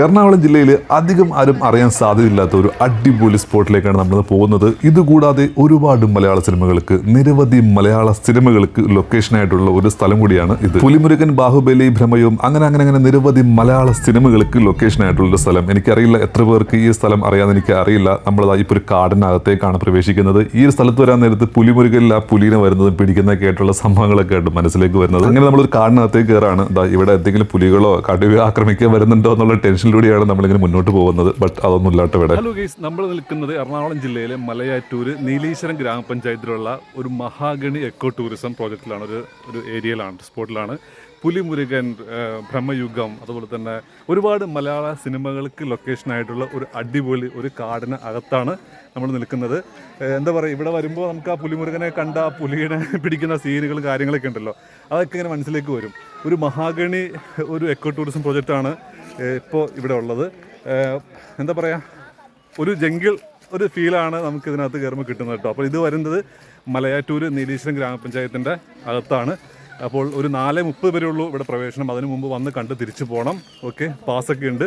എറണാകുളം ജില്ലയിൽ അധികം ആരും അറിയാൻ സാധ്യതയില്ലാത്ത ഒരു അടിപൊളി സ്പോട്ടിലേക്കാണ് നമ്മൾ പോകുന്നത്. ഇതുകൂടാതെ ഒരുപാട് മലയാള സിനിമകൾക്ക് നിരവധി മലയാള സിനിമകൾക്ക് ലൊക്കേഷൻ ആയിട്ടുള്ള ഒരു സ്ഥലം കൂടിയാണ് ഇത്. പുലിമുരുകൻ ബാഹുബലി ഭ്രമയും അങ്ങനെ അങ്ങനെ അങ്ങനെ നിരവധി മലയാള സിനിമകൾക്ക് ലൊക്കേഷൻ ആയിട്ടുള്ള ഒരു സ്ഥലം. എനിക്കറിയില്ല എത്ര പേർക്ക് ഈ സ്ഥലം അറിയാമെന്ന് എനിക്ക് അറിയില്ല. നമ്മൾ ഇപ്പോൾ ഒരു കാടിനകത്തേക്കാണ് പ്രവേശിക്കുന്നത്. ഈ ഒരു സ്ഥലത്ത് വരാൻ നേരത്ത് പുലിമുരുകനിൽ ആ പുലിനെ വരുന്നതും പിടിക്കുന്നതൊക്കെ ആയിട്ടുള്ള സംഭവങ്ങളൊക്കെ ആയിട്ട് മനസ്സിലേക്ക് വരുന്നത്. അങ്ങനെ നമ്മളൊരു കാടിനകത്തേക്ക് കയറാണ്. ഇവിടെ എന്തെങ്കിലും പുലികളോ കടുവ ആക്രമിക്കാൻ വരുന്നുണ്ടോ എന്നുള്ള ടെൻഷനിലൂടെയാണ് നമ്മളിങ്ങനെ മുന്നോട്ട് പോകുന്നത്. ബട്ട് അതൊന്നും ഇല്ലാട്ട് ഇവിടെ. ഹലോ ഗൈസ് നമ്മൾ നിൽക്കുന്നത് എറണാകുളം ജില്ലയിലെ മലയാറ്റൂര് നീലീശ്വരം ഗ്രാമപഞ്ചായത്തിലുള്ള ഒരു മഹാഗണി എക്കോ ടൂറിസം പ്രോജക്റ്റിലാണ് ഒരു ഒരു ഏരിയയിലാണ് സ്പോട്ടിലാണ് പുലിമുരുകൻ ബ്രഹ്മയുഗം അതുപോലെ തന്നെ ഒരുപാട് മലയാള സിനിമകൾക്ക് ലൊക്കേഷനായിട്ടുള്ള ഒരു അടിപൊളി ഒരു കാടിന് അകത്താണ് നമ്മൾ നിൽക്കുന്നത്. എന്താ പറയുക ഇവിടെ വരുമ്പോൾ നമുക്ക് ആ പുലിമുരുകനെ കണ്ട ആ പുലിയെ പിടിക്കുന്ന സീനുകളും കാര്യങ്ങളൊക്കെ ഉണ്ടല്ലോ. അതൊക്കെ ഇങ്ങനെ മനസ്സിലേക്ക് വരും. ഒരു മഹാഗണി ഒരു എക്കോ ടൂറിസം പ്രോജക്റ്റാണ് ഇപ്പോൾ ഇവിടെ ഉള്ളത്. എന്താ പറയുക ഒരു ജംഗിൾ ഒരു ഫീലാണ് നമുക്ക് ഇതിനകത്ത് കയറുമ്പോൾ കിട്ടുന്നത് കേട്ടോ. അപ്പോൾ ഇത് വരുന്നത് മലയാറ്റൂർ നീലീശ്വരം ഗ്രാമപഞ്ചായത്തിന്റെ അകത്താണ്. അപ്പോൾ ഒരു നാല് മുപ്പത് വരെ ഉള്ളൂ ഇവിടെ പ്രവേശനം. അതിന് മുമ്പ് വന്ന് കണ്ട് തിരിച്ചു പോകണം ഓക്കെ പാസ്സൊക്കെ ഉണ്ട്.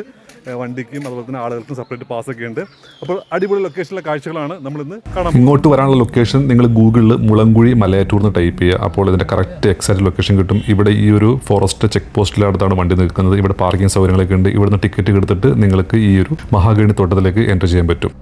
വണ്ടിക്കും അതുപോലെ തന്നെ ആളുകൾക്കും സെപ്പറേറ്റ് പാസ്സൊക്കെ ഉണ്ട്. അപ്പോൾ അടിപൊളി ലൊക്കേഷനിലെ കാഴ്ചകളാണ് നമ്മൾ ഇന്ന് കാണാം ഇങ്ങോട്ട് വരാനുള്ള ലൊക്കേഷൻ നിങ്ങൾ ഗൂഗിളിൽ മുളങ്കുഴി മലയാറ്റൂർ എന്ന് ടൈപ്പ് ചെയ്യുക. അപ്പോൾ ഇതിന്റെ കറക്റ്റ് എക്സാക്റ്റ് ലൊക്കേഷൻ കിട്ടും. ഇവിടെ ഈ ഒരു ഫോറസ്റ്റ് ചെക്ക് പോസ്റ്റിലടുത്താണ് വണ്ടി നിൽക്കുന്നത്. ഇവിടെ പാർക്കിംഗ് സൗകര്യങ്ങളൊക്കെ ഉണ്ട്. ഇവിടുന്ന് ടിക്കറ്റ് എടുത്തിട്ട് നിങ്ങൾക്ക് ഈ ഒരു മഹാഗണി തോട്ടത്തിലേക്ക് എന്റർ ചെയ്യാൻ പറ്റും.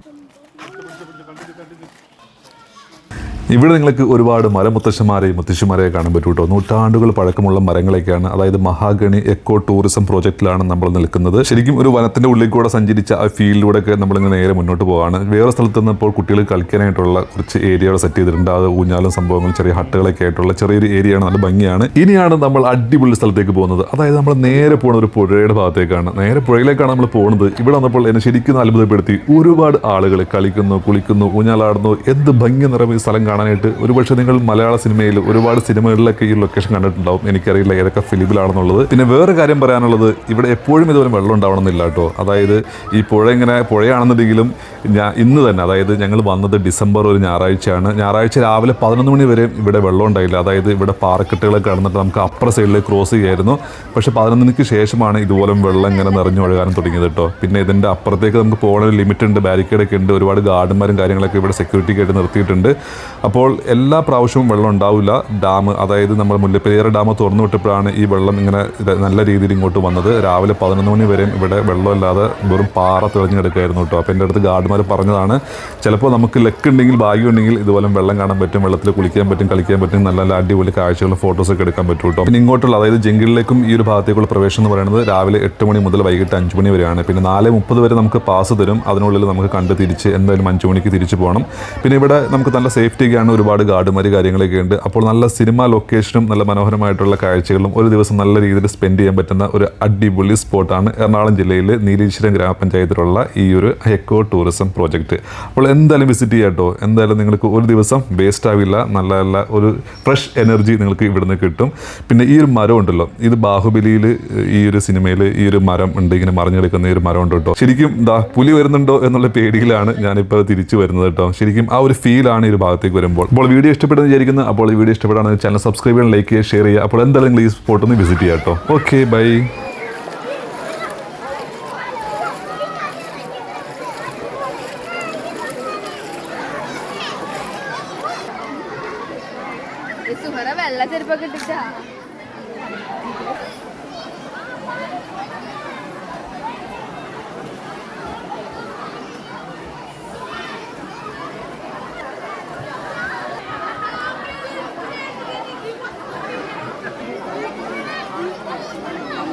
ഇവിടെ നിങ്ങൾക്ക് ഒരുപാട് മരമുത്തശ്ശന്മാരെയും മുത്തശ്ശിമാരെയും കാണാൻ പറ്റും കേട്ടോ നൂറ്റാണ്ടുകൾ പഴക്കമുള്ള മരങ്ങളൊക്കെയാണ്. അതായത് മഹാഗണി എക്കോ ടൂറിസം പ്രോജക്റ്റിലാണ് നമ്മൾ നിൽക്കുന്നത്. ശരിക്കും ഒരു വനത്തിന്റെ ഉള്ളിൽ കൂടെ സഞ്ചരിച്ച ആ ഫീൽഡിലൂടെ ഒക്കെ നമ്മളിങ്ങനെ നേരെ മുന്നോട്ട് പോവാണ്. വേറെ സ്ഥലത്ത് നിന്നപ്പോൾ കുട്ടികൾ കളിക്കാനായിട്ടുള്ള കുറച്ച് ഏരിയകൾ സെറ്റ് ചെയ്തിട്ടുണ്ട്. അത് ഊഞ്ഞാലും സംഭവങ്ങളും ചെറിയ ഹട്ടുകളൊക്കെ ആയിട്ടുള്ള ചെറിയൊരു ഏരിയയാണ് നല്ല ഭംഗിയാണ്. ഇനിയാണ് നമ്മൾ അടിപൊളി സ്ഥലത്തേക്ക് പോകുന്നത്. അതായത് നമ്മൾ നേരെ പോകുന്ന ഒരു പുഴയുടെ ഭാഗത്തേക്കാണ്. നേരെ പുഴയിലേക്കാണ് നമ്മൾ പോകുന്നത് ഇവിടെ വന്നപ്പോൾ എന്നെ ശരിക്കും അത്ഭുതപ്പെടുത്തി. ഒരുപാട് ആളുകൾ കളിക്കുന്നു കുളിക്കുന്നു ഊഞ്ഞാലാടുന്നു. എന്ത് ഭംഗി നിറവ് ഈ സ്ഥലം കാണാനായിട്ട് ഒരുപക്ഷെ നിങ്ങൾ മലയാള സിനിമയിൽ ഒരുപാട് സിനിമകളിലൊക്കെ ഈ ലൊക്കേഷൻ കണ്ടിട്ടുണ്ടാവും. എനിക്കറിയില്ല ഏതൊക്കെ ഫിലിമിലാണെന്നുള്ളത്. പിന്നെ വേറെ കാര്യം പറയാനുള്ളത് ഇവിടെ എപ്പോഴും ഇതുപോലെ വെള്ളം ഉണ്ടാവണമെന്നില്ല കേട്ടോ. അതായത് ഈ പുഴ ഇങ്ങനെ പുഴയാണെന്നുണ്ടെങ്കിലും ഞാൻ ഇന്ന് തന്നെ അതായത് ഞങ്ങൾ വന്നത് ഡിസംബർ ഒരു ഞായറാഴ്ചയാണ്. ഞായറാഴ്ച രാവിലെ പതിനൊന്ന് മണി വരെ ഇവിടെ വെള്ളം ഉണ്ടായില്ല. അതായത് ഇവിടെ പാറക്കെട്ടുകളൊക്കെ കടന്നിട്ട് നമുക്ക് അപ്പുറ സൈഡിൽ ക്രോസ് ചെയ്യായിരുന്നു. പക്ഷെ പതിനൊന്നിന് ശേഷമാണ് ഇതുപോലെ വെള്ളം ഇങ്ങനെ നിറഞ്ഞു ഒഴുകാനും തുടങ്ങിയത് കേട്ടോ. പിന്നെ ഇതിന്റെ അപ്പുറത്തേക്ക് നമുക്ക് പോകണ ഒരു ലിമിറ്റ് ഉണ്ട് ബാരിക്കേഡൊക്കെ ഉണ്ട്. ഒരുപാട് ഗാർഡന്മാരും കാര്യങ്ങളൊക്കെ ഇവിടെ സെക്യൂരിറ്റിക്കായിട്ട് നിർത്തിയിട്ടുണ്ട്. അപ്പോൾ എല്ലാ പ്രാവശ്യവും വെള്ളം ഉണ്ടാവില്ല. ഡാം അതായത് നമ്മൾ മുല്ലപ്പെരിയാർ ഡാം തുറന്നു വിട്ടപ്പോഴാണ് ഈ വെള്ളം ഇങ്ങനെ നല്ല രീതിയിൽ ഇങ്ങോട്ട് വന്നത്. രാവിലെ പതിനൊന്ന് മണി വരെയും ഇവിടെ വെള്ളമില്ലാതെ വെറും പാറ തെളിഞ്ഞു കിടക്കായിരുന്നു കേട്ടോ. അപ്പോൾ എന്റെ അടുത്ത് ഗാർഡുമാർ പറഞ്ഞതാണ് ചിലപ്പോൾ നമുക്ക് ലക്ക് ഉണ്ടെങ്കിൽ ഭാഗ്യം ഉണ്ടെങ്കിൽ ഇതുപോലെ വെള്ളം കാണാൻ പറ്റും വെള്ളത്തിൽ കുളിക്കാൻ പറ്റും കളിക്കാൻ പറ്റും നല്ല നല്ല അടിപൊളി കാഴ്ചകളും ഫോട്ടോസൊക്കെ എടുക്കാൻ പറ്റും കേട്ടോ. പിന്നെ ഇങ്ങോട്ടുള്ള അതായത് ജംഗിളിലേക്കും ഈ ഒരു ഭാഗത്തേക്കുള്ള പ്രവേശനം എന്ന് പറയുന്നത് രാവിലെ എട്ട് മണി മുതൽ വൈകിട്ട് അഞ്ച് മണി വരെയാണ്. പിന്നെ നാല് മുപ്പത് വരെ നമുക്ക് പാസ് തരും. അതിനുള്ളിൽ നമുക്ക് കണ്ട് തിരിച്ച് എന്തായാലും അഞ്ച് മണിക്ക് തിരിച്ച് പോകണം. പിന്നെ ഇവിടെ നമുക്ക് നല്ല സേഫ്റ്റിക്കാണ് ഒരുപാട് ഗാർഡുമാർ കാര്യങ്ങളൊക്കെ ഉണ്ട്. അപ്പോൾ നല്ല സിനിമ ലൊക്കേഷനും നല്ല മനോഹരമായിട്ടുള്ള കാഴ്ചകളും ഒരു ദിവസം നല്ല രീതിയിൽ സ്പെൻഡ് ചെയ്യാൻ പറ്റുന്ന ഒരു അടിപൊളി സ്പോട്ടാണ് എറണാകുളം ജില്ലയിലെ നീലീശ്വരം ഗ്രാമപഞ്ചായത്തിലുള്ള ഈ ഒരു എക്കോ ടൂറിസം പ്രോജക്റ്റ് അപ്പോൾ എന്തായാലും വിസിറ്റ് ചെയ്യാട്ടോ എന്തായാലും നിങ്ങൾക്ക് ഒരു ദിവസം വേസ്റ്റ് ആവില്ല. നല്ല നല്ല ഒരു ഫ്രഷ് എനർജി നിങ്ങൾക്ക് ഇവിടുന്ന് കിട്ടും. പിന്നെ ഈ ഒരു മരം ഉണ്ടല്ലോ. ഇത് ബാഹുബലിയിൽ ഈ ഒരു സിനിമയിൽ ഈ ഒരു മരം ഉണ്ട്. ഇങ്ങനെ മറിഞ്ഞെടുക്കുന്ന ഈ ഒരു മരം ഉണ്ട് കേട്ടോ. ശരിക്കും ദാ പുലി വരുന്നുണ്ടോ എന്നുള്ള പേടിയിലാണ് ഞാനിപ്പോൾ തിരിച്ചു വരുന്നത് കേട്ടോ. ശരിക്കും ആ ഒരു ഫീലാണ് ഈ ഒരു ഭാഗത്തേക്ക് വരുമ്പോൾ. അപ്പോൾ വീഡിയോ ഇഷ്ടപ്പെടുന്ന വിചാരിക്കുന്നു. അപ്പോൾ ഈ വീഡിയോ ഇഷ്ടപ്പെടാണെങ്കിൽ ചാനൽ സബ്സ്ക്രൈബ് ചെയ്യാൻ ലൈക്ക് ചെയ്യുക ഷെയർ ചെയ്യുക. അപ്പോൾ എന്തായാലും ഈ സ്പോട്ട് ഒന്ന് വിസിറ്റ് ചെയ്യാം കേട്ടോ. ഓക്കെ ബൈ വെള്ള ചെരുപ്പൊക്കെ ഇട്ടിട്ടാ.